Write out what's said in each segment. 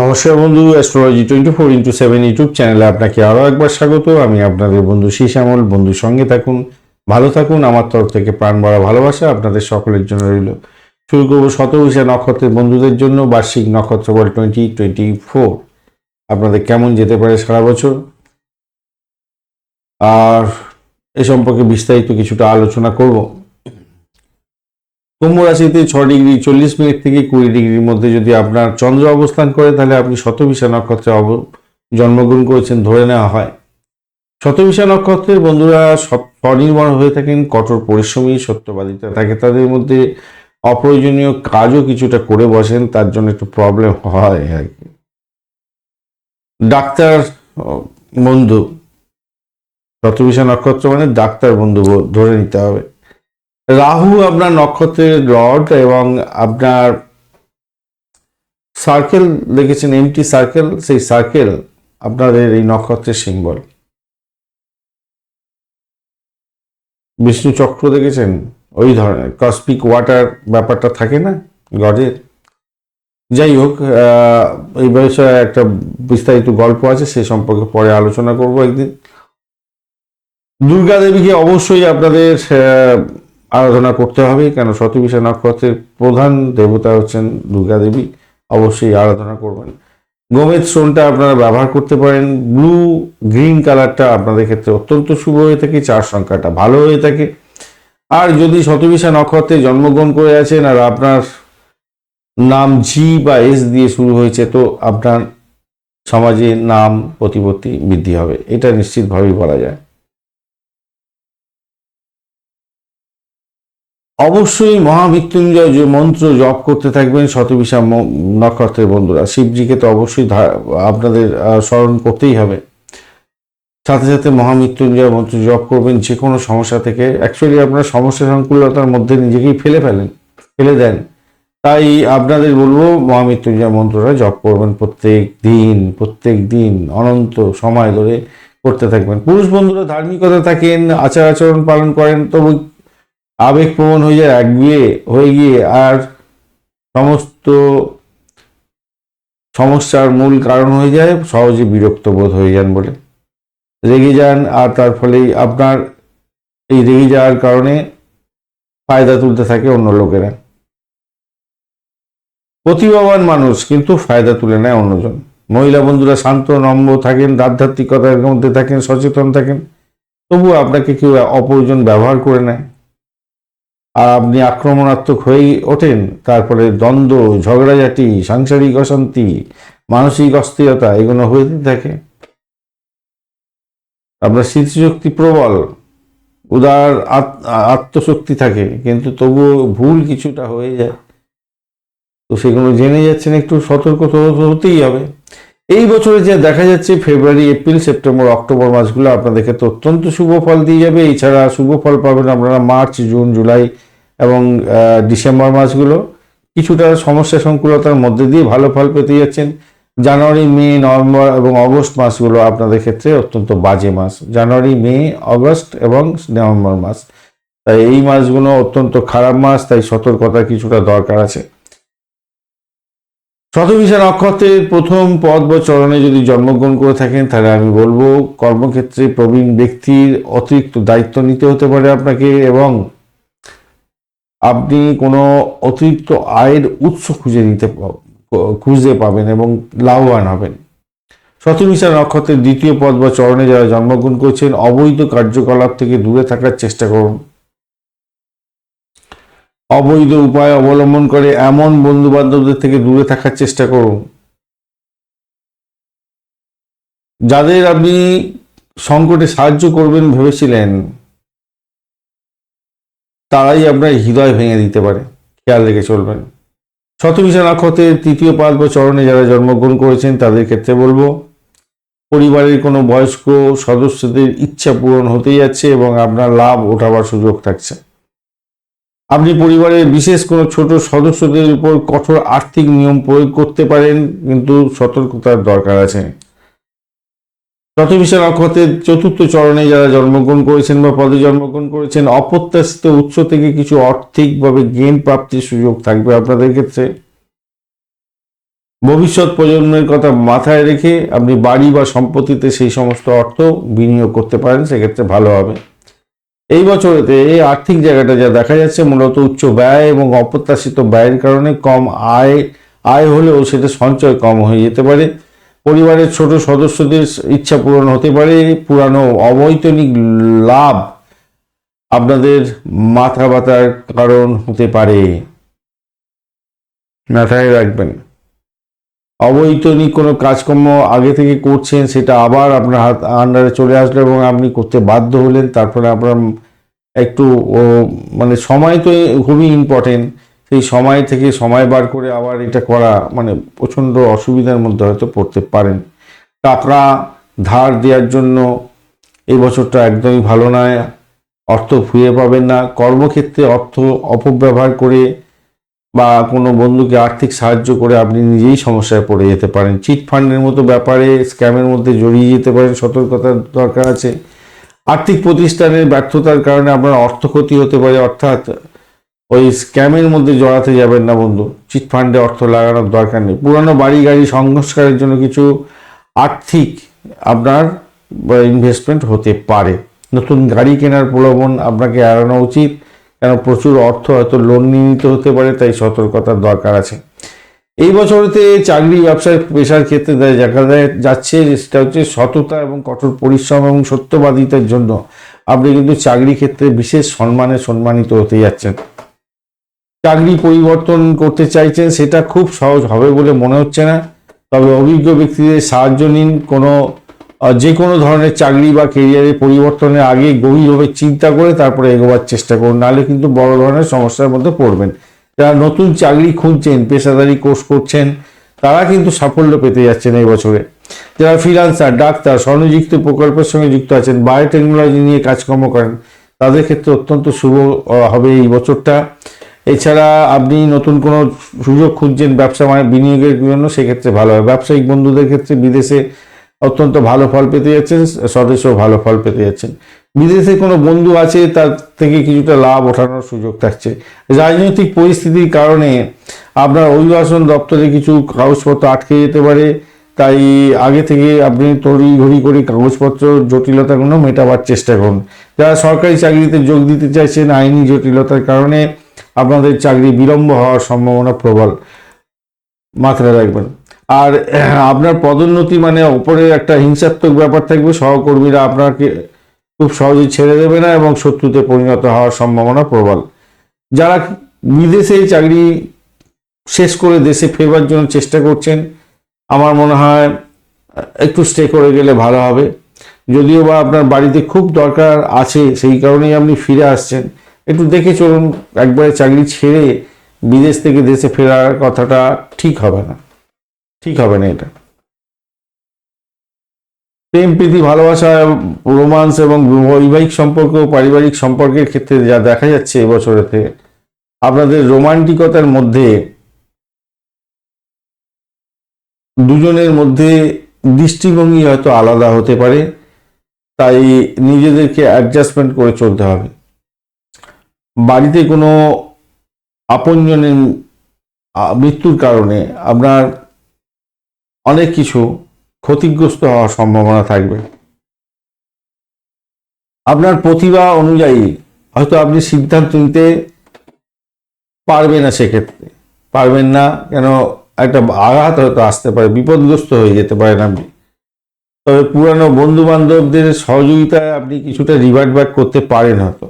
নমস্কার বন্ধু astrology twenty four into seven YouTube চ্যানেলে আপনাকে আরও একবার স্বাগত। আমি আপনাদের বন্ধু শ্যামল বন্ধুর সঙ্গে থাকুন, ভালো থাকুন। আমার তরফ থেকে প্রাণ ভরা ভালোবাসা আপনাদের সকলের জন্য রইল। শুরু করব শতবিশা নক্ষত্রের বন্ধুদের জন্য বার্ষিক নক্ষত্র বল টোয়েন্টি টোয়েন্টি ফোর আপনাদের কেমন যেতে পারে সারা বছর? আর এ সম্পর্কে বিস্তারিত কিছুটা আলোচনা করব। কুম্ভ রাশিতে ছ ডিগ্রি, চল্লিশ মিনিট থেকে কুড়ি ডিগ্রির মধ্যে যদি আপনার চন্দ্র অবস্থান করে, তাহলে আপনি শতবিশা নক্ষত্রে জন্মগ্রহণ করেছেন, ধরে নেওয়া হয়। শতবিশা নক্ষত্রের বন্ধুরা সব- স্বনির্ভর হয়ে থাকেন, কঠোর পরিশ্রমী, সত্যবাদিতা। থাকে তাদের মধ্যে অপ্রয়োজনীয় কাজও কিছুটা করে বসেন, তার জন্য একটু প্রবলেম হয় আর কি। ডাক্তার বন্ধু। শতবিশা নক্ষত্র মানে ডাক্তার বন্ধু ধরে নিতে হবে। রাহু আপনার নক্ষত্রের রড এবং আপনার সার্কেল দেখেছেন এমটি সার্কেল সেই সার্কেল আপনাদের এই নক্ষত্রের সিম্বল বিষ্ণু চক্র দেখেছেন? ওই ধরনের কসমিক ওয়াটার ব্যাপারটা থাকে না, গডের? যাই হোক এই বিষয়ে একটা বিস্তারিত গল্প আছে, সে সম্পর্কে পরে আলোচনা করব একদিন। দুর্গা দেবীকে অবশ্যই আপনাদের আরাধনা করতে হবে, কেন শতবিশা নক্ষত্রের প্রধান দেবতা হচ্ছেন দুর্গা দেবী, অবশ্যই আরাধনা করবেন। গোমেদ স্টোনটা আপনারা ব্যবহার করতে পারেন, ব্লু গ্রিন কালারটা আপনাদের ক্ষেত্রে অত্যন্ত শুভ হয়ে থাকে, চার সংখ্যাটা ভালো হয়ে থাকে। আর যদি শতবিশা নক্ষত্রে জন্মগ্রহণ করে আছেন আর আপনার নাম জি বা এস দিয়ে শুরু হয়েছে, তো আপনার সমাজে নাম, প্রতিপত্তি বৃদ্ধি হবে। এটা নিশ্চিতভাবেই বলা যায়। অবশ্যই মহামৃত্যুঞ্জয় যে মন্ত্র জপ করতে থাকবেন শতবিশা নক্ষত্রের বন্ধুরা, শিবজিকে তো অবশ্যই আপনাদের স্মরণ করতেই হবে। সাথে সাথে মহামৃত্যুঞ্জয় মন্ত্র জপ করবেন যে কোনো সমস্যা থেকে। অ্যাকচুয়ালি আপনার সমস্যা সংকুলতার মধ্যে নিজেকেই ফেলে ফেলেন, ফেলে দেন। তাই আপনাদের বলব মহামৃত্যুঞ্জয় মন্ত্রটা জপ করবেন প্রত্যেক দিন প্রত্যেক দিন অনন্ত সময় ধরে করতে থাকবেন। পুরুষ বন্ধুরা ধার্মিকতা থাকেন আচার আচরণ পালন করেন, তবু আবেগপ্রবণ হয়ে যায় একগুয়ে হয়ে গিয়ে আর সমস্ত সমস্যার মূল কারণ হয়ে যায়, সহজে বিরক্ত বোধ হয়ে যান বলে। রেগে যান আর তার ফলেই আপনার এই রেগে যাওয়ার কারণে ফায়দা তুলতে থাকে অন্য লোকেরা। প্রতিভাবান মানুষ কিন্তু ফায়দা তুলে নেয় অন্যজন। মহিলা বন্ধুরা শান্ত, নম্র থাকেন, আধ্যাত্মিকতার মধ্যে থাকেন, সচেতন থাকেন, তবুও আপনাকে কেউ অপরজন ব্যবহার করে নেয়। আর আপনি আক্রমণাত্মক হয়েই ওঠেন। তারপরে দ্বন্দ্ব, ঝগড়াঝাটি, সাংসারিক অশান্তি, মানসিক অস্থিরতা এগুলো হয়ে থাকে। আপনার স্মৃতিশক্তি প্রবল, উদার আত- আত্মশক্তি থাকে, কিন্তু তবুও ভুল কিছুটা হয়ে যায়। তো সেগুলো জেনে যাচ্ছেন, একটু সতর্ক হতেই হবে। এই বছরে যে দেখা যাচ্ছে ফেব্রুয়ারি, এপ্রিল, সেপ্টেম্বর, অক্টোবর মাসগুলো আপনাদের ক্ষেত্রে অত্যন্ত শুভ ফল দিয়ে যাবে। এছাড়া শুভ ফল পাবেন আপনারা মার্চ, জুন, জুলাই এবং ডিসেম্বর মাসগুলো। কিছুটা সমস্যা সংকুলতার মধ্যে দিয়ে ভালো ফল পেতে যাচ্ছেন। জানুয়ারি, মে, নভেম্বর এবং অগস্ট মাসগুলো আপনাদের ক্ষেত্রে অত্যন্ত বাজে মাস। জানুয়ারি, মে, অগস্ট এবং নভেম্বর মাস। তাই এই মাসগুলো অত্যন্ত খারাপ মাস, তাই সতর্কতা কিছুটা দরকার আছে। শতবিশা নক্ষত্রের প্রথম পদ বা চরণে যদি জন্মগ্রহণ করে থাকেন, তাহলে আমি বলব কর্মক্ষেত্রে প্রবীণ ব্যক্তির অতিরিক্ত দায়িত্ব নিতে হতে পারে আপনাকে এবং আপনি কোনো অতিরিক্ত আয়ের উৎস খুঁজে নিতে খুঁজে পাবেন এবং লাভবান হবেন। শতবিশা নক্ষত্রের দ্বিতীয় পদ বা চরণে যারা জন্মগ্রহণ করছেন, অবৈধ কার্যকলাপ থেকে দূরে থাকার চেষ্টা করুন। অবৈধ উপায় অবলম্বন করে এমন বন্ধু বান্ধবদের থেকে দূরে থাকার চেষ্টা করুন। যাদের আপনি সংকটে সাহায্য করবেন ভেবেছিলেন, তারাই আপনার হৃদয় ভেঙে দিতে পারে। খেয়াল রেখে চলবেন। শতবিশা নক্ষত্রের তৃতীয় পাদ বা চরণে যারা জন্মগ্রহণ করেছেন, তাদের ক্ষেত্রে বলব, পরিবারের কোনো বয়স্ক সদস্যদের ইচ্ছা পূরণ হতেই যাচ্ছে এবং আপনার লাভ ওঠাবার সুযোগ থাকছে। আপনি পরিবারের বিশেষ কোনো ছোট সদস্যদের উপর কঠোর আর্থিক নিয়ম প্রয়োগ করতে পারেন, কিন্তু সতর্কতার দরকার আছে। শতবিশা নক্ষত্রের চতুর্থ চরণে যারা জন্মগ্রহণ করেছেন বা পদে জন্মগ্রহণ করেছেন, অপ্রত্যাশিত উৎস থেকে কিছু আর্থিকভাবে গেন প্রাপ্তির সুযোগ থাকবে আপনাদের ক্ষেত্রে। ভবিষ্যৎ প্রজন্মের কথা মাথায় রেখে আপনি বাড়ি বা সম্পত্তিতে সেই সমস্ত অর্থ বিনিয়োগ করতে পারেন, সেক্ষেত্রে ভালো হবে। এই বছরেতে এই আর্থিক জায়গাটা যা দেখা যাচ্ছে, মূলত উচ্চ ব্যয় এবং অপ্রত্যাশিত ব্যয়ের কারণে কম আয় আয় হলেও সেটা সঞ্চয় কম হয়ে যেতে পারে। পরিবারের ছোট সদস্যদের ইচ্ছা পূরণ হতে পারে। পুরানো অবৈতনিক লাভ আপনাদের মাথা ব্যথার কারণ হতে পারে। মাথায় রাখবেন। অবৈতনিক কোনো কাজকর্ম আগে থেকে করছেন, সেটা আবার আপনার হাত আন্ডারে চলে আসলো এবং আপনি করতে বাধ্য হলেন, তারপরে আপনার একটু মানে সময় তো খুবই ইম্পর্টেন্ট সেই সময় থেকে সময় বার করে আবার এটা করা মানে প্রচণ্ড অসুবিধার মধ্যে হয়তো পড়তে পারেন। টাকা ধার দেওয়ার জন্য এই বছরটা একদমই ভালো নয়। অর্থ ফিরে পাবেন না। কর্মক্ষেত্রে অর্থ অপব্যবহার করে বা কোনো বন্ধুকে আর্থিক সাহায্য করে আপনি নিজেই সমস্যায় পড়ে যেতে পারেন। চিট ফান্ডের মতো ব্যাপারে, স্ক্যামের মধ্যে জড়িয়ে যেতে পারেন। সতর্কতার দরকার আছে। আর্থিক প্রতিষ্ঠানের ব্যর্থতার কারণে আপনার অর্থ ক্ষতি হতে পারে, অর্থাৎ ওই স্ক্যামের মধ্যে জড়াতে যাবেন না বন্ধু। চিট ফান্ডে অর্থ লাগানোর দরকার নেই। পুরানো বাড়ি গাড়ি সংস্কারের জন্য কিছু আর্থিক আপনার ইনভেস্টমেন্ট হতে পারে। নতুন গাড়ি কেনার প্রলোভন আপনাকে এড়ানো উচিত। কেন? প্রচুর অর্থ হয়তো লোন নিয়ে নিতে হতে পারে, তাই সতর্কতার দরকার আছে। এই বছরতে চাকরি ব্যবসায় পেশার ক্ষেত্রে দেখা যাচ্ছে সেটা হচ্ছে সততা এবং কঠোর পরিশ্রম এবং সত্যবাদিতার জন্য। আপনি কিন্তু চাকরি ক্ষেত্রে বিশেষ সম্মানে সম্মানিত হতে যাচ্ছেন। চাকরি পরিবর্তন করতে চাইছেন সেটা খুব সহজ হবে বলে মনে হচ্ছে না। তবে অভিজ্ঞ ব্যক্তিদের সাহায্য নিন। কোনো যে কোনো ধরনের চাকরি বা কেরিয়ারে পরিবর্তনের আগে গভীরভাবে চিন্তা করে তারপরে এগোবার চেষ্টা করুন। নাহলে কিন্তু বড় ধরনের সমস্যার মধ্যে পড়বেন। যারা নতুন চাকরি খুঁজছেন, পেশাদারি কোর্স করছেন, তারা কিন্তু সাফল্য পেতে যাচ্ছেন এই বছরে। যারা ফ্রিলান্সার ডাক্তার স্বনিযুক্ত প্রকল্পের সঙ্গে যুক্ত আছেন বায়োটেকনোলজি নিয়ে কাজকর্ম করেন, তাদের ক্ষেত্রে অত্যন্ত শুভ হবে এই বছরটা। এছাড়া আপনি নতুন কোনো সুযোগ খুঁজছেন, ব্যবসা মানে বিনিয়োগের জন্য, সেক্ষেত্রে ভালো হয়। ব্যবসায়িক বন্ধুদের ক্ষেত্রে বিদেশে অত্যন্ত ভালো ফল পেতে যাচ্ছেন, স্বদেশেও ভালো ফল পেতে যাচ্ছেন। বিদেশে কোনো বন্ধু আছে, তার থেকে কিছুটা লাভ ওঠানোর সুযোগ থাকছে। রাজনৈতিক পরিস্থিতির কারণে আপনার অভিবাসন দপ্তরে কিছু কাগজপত্র আটকে যেতে পারে। তাই আগে থেকে আপনি তড়ি ঘড়ি করে কাগজপত্র জটিলতাগুলো মেটাবার চেষ্টা করুন। যারা সরকারি চাকরিতে যোগ দিতে চাইছেন, আইনি জটিলতার কারণে আপনাদের চাকরি বিলম্ব হওয়ার সম্ভাবনা প্রবল। মাথায় রাখবেন। আর আপনার পদোন্নতি মানে ওপরে একটা হিংসাত্মক ব্যাপার থাকবে। সহকর্মীরা আপনাকে খুব সহজে ছেড়ে দেবে না এবং শত্রুতে পরিণত হওয়ার সম্ভাবনা প্রবল। যারা বিদেশে চাকরি শেষ করে দেশে ফেরবার জন্য চেষ্টা করছেন, আমার মনে হয়, একটু স্টে করে গেলে ভালো হবে। যদিও বা আপনার বাড়িতে খুব দরকার আছে, সেই কারণেই আপনি ফিরে আসছেন। একটু দেখে চলুন, একবারে চাকরি ছেড়ে বিদেশ থেকে দেশে ফেরার কথাটা ঠিক হবে না। ঠিক হবে না এটা। প্রেম, প্রীতি, ভালোবাসা রোমান্স এবং বৈবাহিক সম্পর্ক, পারিবারিক সম্পর্কের ক্ষেত্রে যা দেখা যাচ্ছে এবছরেতে আপনাদের রোমান্টিকতার মধ্যে দুজনের মধ্যে দৃষ্টিভঙ্গি হয়তো আলাদা হতে পারে, তাই নিজেদেরকে অ্যাডজাস্টমেন্ট করে চলতে হবে। বাড়িতে কোনো আপনজনের মৃত্যুর কারণে আপনার অনেক কিছু ক্ষতিগ্রস্ত হওয়ার সম্ভাবনা থাকবে। আপনার প্রতিভা অনুযায়ী হয়তো আপনি সিদ্ধান্ত নিতে পারবেন না সেক্ষেত্রে। পারবেন না কেন একটা আঘাত হয়তো আসতে পারে, বিপদগ্রস্ত হয়ে যেতে পারেন আপনি। তবে পুরানো বন্ধু বান্ধবদের সহযোগিতায় আপনি কিছুটা রিভার্ট ব্যাক করতে পারেন হয়তো।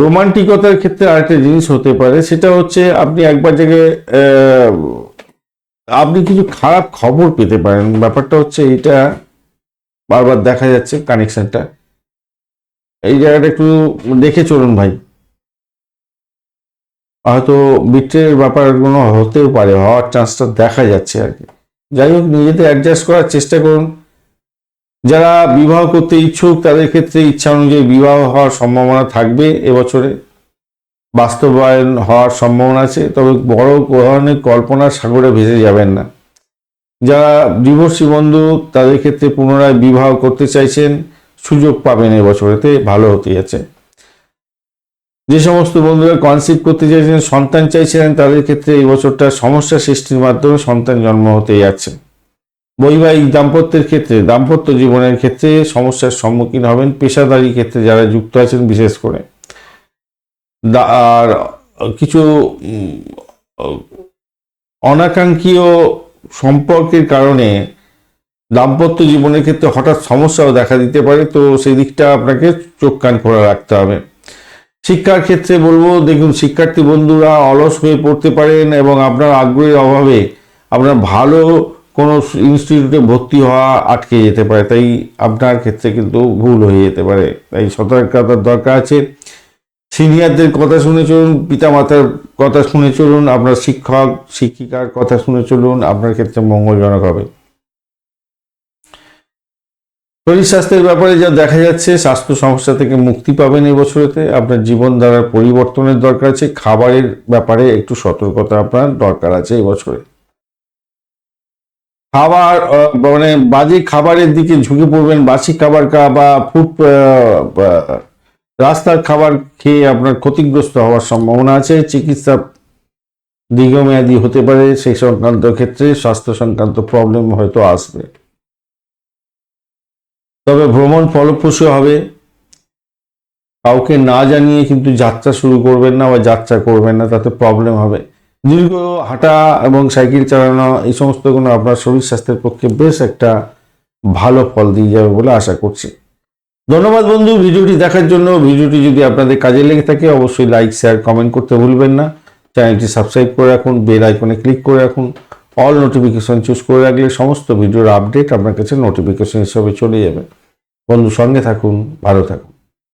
রোমান্টিকতার ক্ষেত্রে আরেকটা জিনিস হতে পারে, সেটা হচ্ছে আপনি একবার জায়গায় আপনি কিছু খারাপ খবর পেতে পারেন। ব্যাপারটা হচ্ছে এটা বারবার দেখা যাচ্ছে কানেকশনটা। এই জায়গাটা একটু দেখে চলুন ভাই। হয়তো বিট্রের ব্যাপারগুলো হতেও পারে, হওয়ার চান্সটা দেখা যাচ্ছে আর কি। যাই হোক, নিজেদের অ্যাডজাস্ট করার চেষ্টা করুন। যারা বিবাহ করতে ইচ্ছুক, তাদের ক্ষেত্রে ইচ্ছা অনুযায়ী বিবাহ হওয়ার সম্ভাবনা থাকবে এবছরে। বাস্তবায়ন হওয়ার সম্ভাবনা আছে, তবে বড় ধরনের কল্পনার সাগরে ভেসে যাবেন না। যারা ডিভোর্সি বন্ধু, তাদের ক্ষেত্রে পুনরায় বিবাহ করতে চাইছেন, সুযোগ পাবেন এবছরেতে, ভালো হতে যাচ্ছে যে সমস্ত বন্ধুরা কনসিভ করতে চাইছেন, সন্তান চাইছিলেন, তাদের ক্ষেত্রে এই বছরটা সমস্যা সৃষ্টির মাধ্যমে সন্তান জন্ম হতে যাচ্ছে বৈবাহিক দাম্পত্যের ক্ষেত্রে, দাম্পত্য জীবনের ক্ষেত্রে সমস্যার সম্মুখীন হবেন পেশাদারি ক্ষেত্রে যারা যুক্ত আছেন বিশেষ করে। আর কিছু অনাকাঙ্ক্ষীয় সম্পর্কের কারণে দাম্পত্য জীবনের ক্ষেত্রে হঠাৎ সমস্যাও দেখা দিতে পারে, তো সেই দিকটা আপনাকে চোখ কান খোলা রাখতে হবে। শিক্ষার ক্ষেত্রে বলব, দেখুন, শিক্ষার্থী বন্ধুরা অলস হয়ে পড়তে পারেন এবং আপনার আগ্রহের অভাবে আপনার ভালো কোনো ইনস্টিটিউটে ভর্তি হওয়া আটকে যেতে পারে, তাই আপনার ক্ষেত্রে কিন্তু ভুল হয়ে যেতে পারে। তাই সতর্কতার দরকার আছে। সিনিয়রদের কথা শুনে চলুন, পিতামাতার কথা শুনে চলুন, আপনার শিক্ষক, শিক্ষিকার কথা শুনে চলুন, আপনার ক্ষেত্রে মঙ্গলজনক হবে। শরীর স্বাস্থ্যের ব্যাপারে যা দেখা যাচ্ছে, স্বাস্থ্য সমস্যা থেকে মুক্তি পাবেন এই বছরেতে। আপনার জীবনধারার পরিবর্তনের দরকার আছে। খাবারের ব্যাপারে একটু সতর্কতা আপনার দরকার আছে এই বছরে। খাবার মানে বাজে খাবারের দিকে ঝুঁকে পড়বেন। বাসি খাবার খাওয়া বা ফুড রাস্তার খাবার খেয়ে আপনার ক্ষতিগ্রস্ত হওয়ার সম্ভাবনা আছে। চিকিৎসা দীর্ঘমেয়াদী হতে পারে। সেই সংক্রান্ত ক্ষেত্রে স্বাস্থ্য সংক্রান্ত প্রবলেম হয়তো আসবে। তবে ভ্রমণ ফলপ্রসূ হবে। কাউকে না জানিয়ে কিন্তু যাত্রা শুরু করবেন না বা যাত্রা করবেন না, তাতে প্রবলেম হবে। দীর্ঘ হাঁটা এবং সাইকেল চালানো, এই সমস্তগুলো আপনার শরীর স্বাস্থ্যের পক্ষে বেশ একটা ভালো ফল দিয়ে যাবে বলে আশা করছি। ধন্যবাদ বন্ধু ভিডিওটি দেখার জন্য। ভিডিওটি যদি আপনাদের কাজে লেগে থাকে, অবশ্যই লাইক শেয়ার কমেন্ট করতে ভুলবেন না। চ্যানেলটি সাবস্ক্রাইব করে রাখুন বেল আইকনে ক্লিক করে রাখুন। অল নোটিফিকেশন চুজ করে রাখলে সমস্ত ভিডিওর আপডেট আপনার কাছে নোটিফিকেশন হিসেবে চলে যাবে। বন্ধু সঙ্গে থাকুন, ভালো থাকুন।